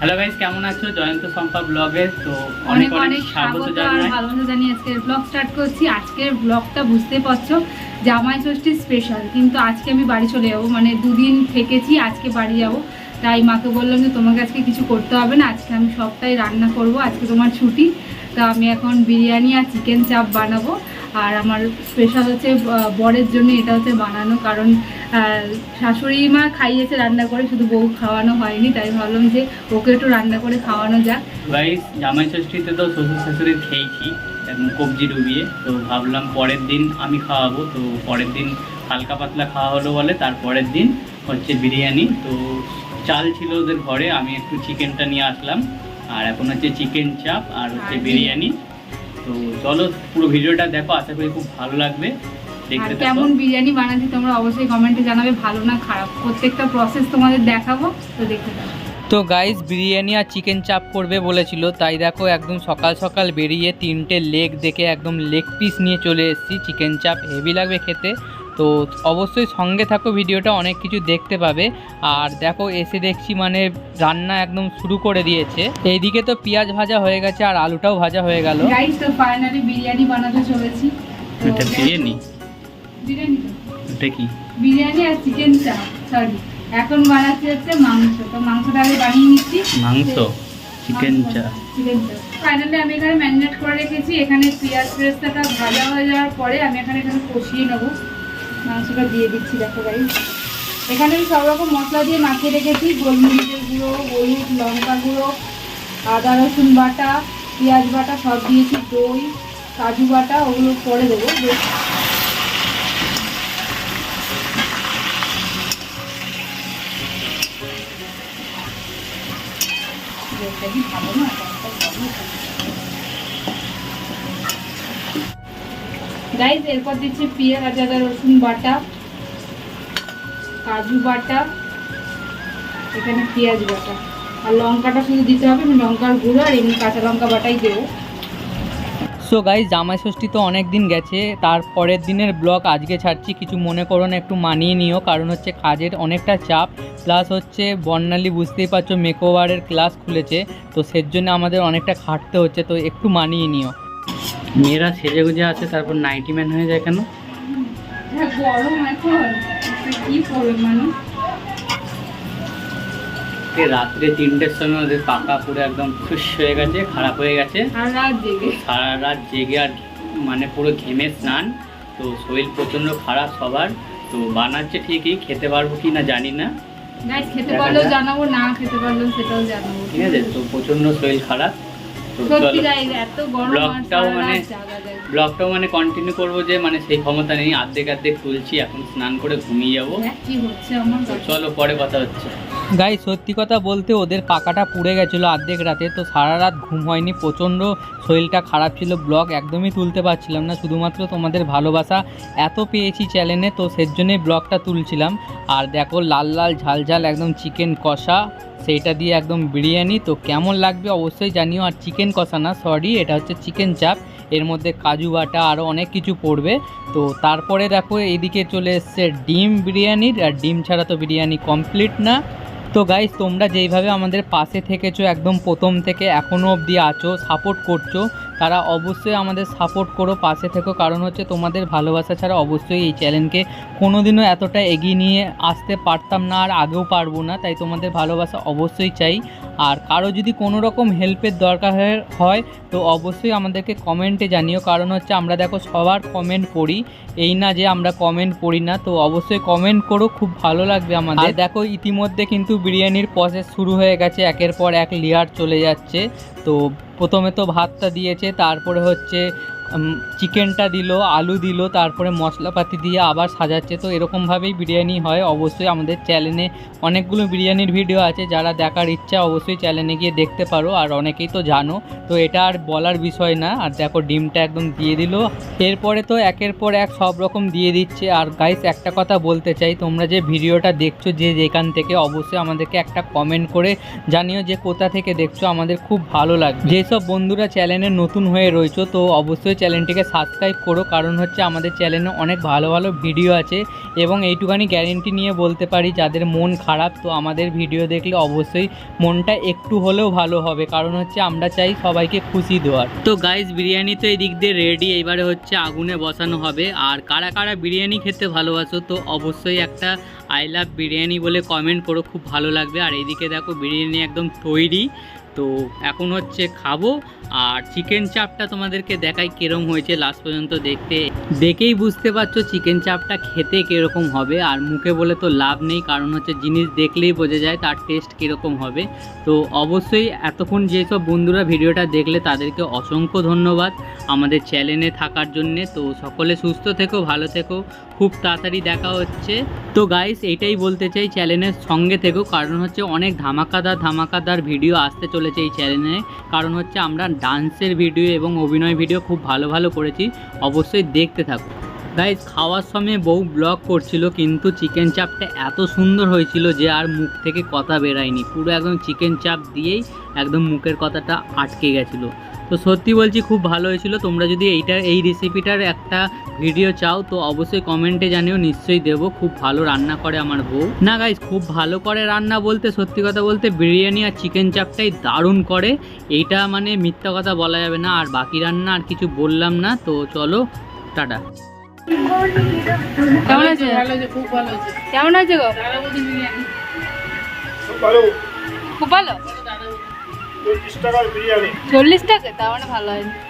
Hello guys কেমন আছো? জয়ন্ত সম্পা ব্লগে তো অনেক অনেক স্বাগত জানাই। ভালোবাসা জানিয়ে আজকের ব্লগ স্টার্ট করছি। আজকের ব্লগটা বুঝতে পারছ জামাই ষষ্ঠী স্পেশাল কিন্তু আজকে আমি বাড়ি চলে যাব মানে দুদিন থেকেছি আজকে বাড়ি যাব। তাই মাকে বললাম যে তোমাকে আজকে কিছু করতে হবে না আজকে আমি সবটাই রান্না করব আজকে তোমার ছুটি। তো আমি এখন বিরিয়ানি আর চিকেন চাপ বানাবো। আর আমার স্পেশাল হচ্ছে বরের জন্য এটা হচ্ছে বানানো। কারণ শাশুড়ি মা খাইয়েছে রান্না করে শুধু বউ খাওয়ানো হয়নি তাই ভাবলাম যে ওকে একটু রান্না করে খাওয়ানো যাক। গাইস জামাই ষষ্ঠীতে তো শ্বশুর শাশুড়ির খেয়েছি কবজি ডুবিয়ে। তো ভাবলাম পরের দিন আমি খাওয়াবো। তো পরের দিন হালকা পাতলা খাওয়া হলো বলে তারপরের দিন হচ্ছে বিরিয়ানি। তো চাল ছিল ওদের ঘরে আমি একটু চিকেনটা নিয়ে আসলাম। আর এখন হচ্ছে চিকেন চাপ আর হচ্ছে বিরিয়ানি। তো চলো পুরো ভিডিওটা দেখো আশা করি খুব ভালো লাগবে। আর কেমন বিরিয়ানি বানাচ্ছি তোমরা অবশ্যই কমেন্টে জানাবে ভালো না খারাপ? প্রত্যেকটা প্রসেস তোমাদের দেখাবো তো দেখতে থাকো। তো গাইস বিরিয়ানি আর চিকেন চাপ করবে বলেছিল তাই দেখো একদম সকাল সকাল বেরিয়ে তিনটে লেগ দেখে একদম লেগ পিস নিয়ে চলে এসেছি চিকেন চাপ হেভি লাগবে খেতে। তো অবশ্যই সঙ্গে থাকো ভিডিওটা অনেক কিছু দেখতে পাবে। আর দেখো এসে দেখছি মানে রান্না একদম শুরু করে দিয়েছে। এইদিকে তো পেঁয়াজ ভাজা হয়ে গেছে আর আলুটাও ভাজা হয়ে গেল। গাইস তো ফাইনালি বিরিয়ানি বানাতে চলেছি। এটা বিরিয়ানি? বিরিয়ানি এটা কি? বিরিয়ানি আর চিকেন চাপ সরি এখন বানাচ্ছি হচ্ছে মাংস। তো মাংসটা আগে বানিয়ে নিচ্ছি। মাংস? চিকেন চাপ চিকেন চাপ ফাইনালি আমি এখানে ম্যারিনেট করে রেখেছি। এখানে পেঁয়াজ পেস্তাটা ভাজা হয়ে যাওয়ার পরে আমি এখানে এখানে কষিয়ে নেব। মাংসটা দিয়ে দিচ্ছি, দেখো গাই এখানে আমি সব রকম মশলা দিয়ে মাখিয়ে রেখেছি। গোলমরিচের গুঁড়ো, হলুদ, লঙ্কা গুঁড়ো, আদা, রসুন বাটা, পেঁয়াজ বাটা সব দিয়েছি, দই, কাজু বাটা, ওগুলো পরে দেবো ভালো না? গাইজ এরপর দিচ্ছি পেঁয়াজ, আদা, রসুন বাটা, কাজু বাটা, এখানে পেঁয়াজ বাটা। আর লঙ্কাটা শুধু দিতে হবে, আমি লঙ্কার গুঁড়ো আর এমনি কাঁচা লঙ্কা বাটাই দেবো। সো গাইজ জামাই ষষ্ঠী তো অনেক দিন গেছে, তার পরের দিনের ব্লগ আজকে ছাড়ছি, কিছু মনে করো না, একটু মানিয়ে নিও, কারণ হচ্ছে কাজের অনেকটা চাপ প্লাস হচ্ছে বর্ণালী বুঝতেই পারছ মেকওভারের ক্লাস খুলেছে, তো সের জন্য আমাদের অনেকটা খাটতে হচ্ছে, তো একটু মানিয়ে নিও। মেয়েরা সেজে গুজে আছে তারপর নাইটি ম্যান হয়ে যায় কেন? রাত্রে তিনটের সময় ওদের পাকা পুরো একদম খুশ হয়ে গেছে খারাপ হয়ে গেছে। সারা রাত জেগে। আর মানে পুরো ঘেমে স্নান। তো শরীর প্রচণ্ড খারাপ সবার। তো বানাচ্ছে ঠিকই খেতে পারব কি না জানি না। গাইজ খেতে পারলেও জানাব না খেতে পারলেও সেটাও জানাব। ঠিক আছে তো প্রচণ্ড শরীর খারাপ। ব্লগটাও মানে ব্লগটাও মানে কন্টিনিউ করব যে মানে সেই ক্ষমতা নেই। আর্ধেক আর্ধেক তুলছি এখন স্নান করে ঘুমিয়ে যাব। আমার চলো পরে কথা হচ্ছে। গাই সত্যি কথা বলতে ওদের পাকাটা পুড়ে গেছিল অর্ধেক রাতে, তো সারা রাত ঘুম হয়নি, প্রচণ্ড শরীরটা খারাপ ছিল, ব্লগ একদমই তুলতে পারছিলাম না, শুধুমাত্র তোমাদের ভালোবাসা এত পেয়েছি চ্যানেলে তো সের জন্যই ব্লগটা তুলছিলাম। আর দেখো, লাল লাল ঝাল ঝাল একদম চিকেন কষা, সেইটা দিয়ে একদম বিরিয়ানি, তো কেমন লাগবে অবশ্যই জানিও, আর চিকেন কষা না সরি এটা হচ্ছে চিকেন চাপ এর মধ্যে কাজু বাটা আরও অনেক কিছু পড়বে, তো তারপরে দেখো এদিকে চলে এসছে ডিম বিরিয়ানির, আর ডিম ছাড়া তো বিরিয়ানি কমপ্লিট না। তো গাইজ তোমরা যেইভাবে আমাদের পাশে থেকেছো, একদম প্রথম থেকে এখনও অবধি আছো সাপোর্ট করছ, তারা অবশ্যই আমাদের সাপোর্ট করো, পাশে থেকো। কারণ হচ্ছে তোমাদের ভালোবাসা ছাড়া অবশ্যই এই চ্যানেলকে কোনোদিনও এতটা এগিয়ে নিয়ে আসতে পারতাম না আর আগেও পারব না, তাই তোমাদের ভালোবাসা অবশ্যই চাই। আর কারও যদি কোনো রকম হেল্পের দরকার হয়- তো অবশ্যই আমাদেরকে কমেন্টে জানিও। কারণ হচ্ছে আমরা দেখো সবার কমেন্ট পড়ি। এই না যে আমরা কমেন্ট পড়ি না, তো অবশ্যই কমেন্ট করো, খুব ভালো লাগবে আমাদের। দেখো ইতিমধ্যে কিন্তু বিরিয়ানির প্রসেস শুরু হয়ে গেছে, একের পর এক লেয়ার চলে যাচ্ছে। তো প্রথমে তো ভাতটা দিয়েছে, তারপরে হচ্ছে চিকেনটা দিল, আলু দিল, তারপরে মশলাপাতি দিয়ে আবার সাজাচ্ছে। তো এরকমভাবেই বিরিয়ানি হয়। অবশ্যই আমাদের চ্যানেলে অনেকগুলো বিরিয়ানির ভিডিও আছে। যারা দেখার ইচ্ছা অবশ্যই চ্যানেলে গিয়ে দেখতে পারো। আর অনেকেই তো জানো। তো এটা আর বলার বিষয় না। আর দেখো, ডিমটা একদম দিয়ে দিল। এরপরে তো একের পর এক সব রকম দিয়ে দিচ্ছে। আর গাইস একটা কথা বলতে চাই। তোমরা যে ভিডিওটা দেখছ, যে যেখান থেকে, অবশ্যই আমাদেরকে একটা কমেন্ট করে জানিও যে কোথা থেকে দেখছ। আমাদের খুব ভালো লাগবে যেসব বন্ধুরা চ্যানেলে নতুন হয়ে রয়েছো, তো অবশ্যই চ্যানেলটিকে সাবস্ক্রাইব করো, কারণ হচ্ছে আমাদের চ্যানেলে অনেক ভালো ভালো ভিডিও আছে এবং এইটুখানি গ্যারেন্টি নিয়ে বলতে পারি, যাদের মন খারাপ, তো আমাদের ভিডিও দেখলে অবশ্যই মনটা একটু হলেও ভালো হবে, কারণ হচ্ছে আমরা চাই সবাইকে খুশি দেওয়ার। তো গাইস বিরিয়ানি তো এই দিক দিয়ে রেডি এবারে হচ্ছে আগুনে বসানো হবে, আর কারা কারা বিরিয়ানি খেতে ভালোবাসো, তো অবশ্যই একটা আই লাভ বিরিয়ানি বলে কমেন্ট করো, খুব ভালো লাগবে, আর এইদিকে দেখো বিরিয়ানি একদম তৈরি তো এখন হচ্ছে খাব, আর চিকেন চাপটা তোমাদেরকে দেখাই কিরম হয়েছে লাস্ট পর্যন্ত দেখতে। দেখেই বুঝতে পারছ চিকেন চাপটা খেতে কীরকম হবে, আর মুখে বলে তো লাভ নেই, কারণ হচ্ছে জিনিস দেখলেই বোঝা যায় তার টেস্ট কীরকম হবে। তো অবশ্যই এতক্ষণ যেসব বন্ধুরা ভিডিওটা দেখলে তাদেরকে অসংখ্য ধন্যবাদ আমাদের চ্যানেলে থাকার জন্যে। তো সকলে সুস্থ থেকো, ভালো থেকো, খুব তাড়াতাড়ি দেখা হচ্ছে। তো গাইস এইটাই বলতে চাই চ্যানেলের সঙ্গে থেকো, কারণ হচ্ছে অনেক ধামাকাদার ধামাকাদার ভিডিও আসতে চলেছে। এই চ্যানেলে কারণ হচ্ছে আমরা ডান্সের ভিডিও এবং অভিনয় ভিডিও খুব ভালো ভালো করেছি। অবশ্যই দেখতে থাকো। গাইজ খাওয়ার সময় বহু ব্লগ করছিল, কিন্তু চিকেন চাপটা এত সুন্দর হয়েছিল যে আর মুখ থেকে কথা বেরায়নি। পুরো একদম চিকেন চাপ দিয়েই একদম মুখের কথাটা আটকে গেছিল। তো সত্যি বলছি খুব ভালো হয়েছিল। তোমরা যদি এইটা এই রেসিপিটার একটা ভিডিও চাও তো অবশ্যই কমেন্টে জানিও নিশ্চয়ই দেবো। খুব ভালো রান্না করে আমার বউ। না গাইজ খুব ভালো করে রান্না বলতে সত্যি কথা বলতে বিরিয়ানি আর চিকেন চাপটাই দারুণ করে। এইটা মানে মিথ্যা কথা বলা যাবে না আর বাকি রান্না আর কিছু বললাম না তো চলো টাটা। কেমন আছে? ভালো হয়েছে খুব ভালো হয়েছে কেমন আছে গো? খুব ভালো। খুব ভালো? চল্লিশ টাকা তার মানে ভালো হয়নি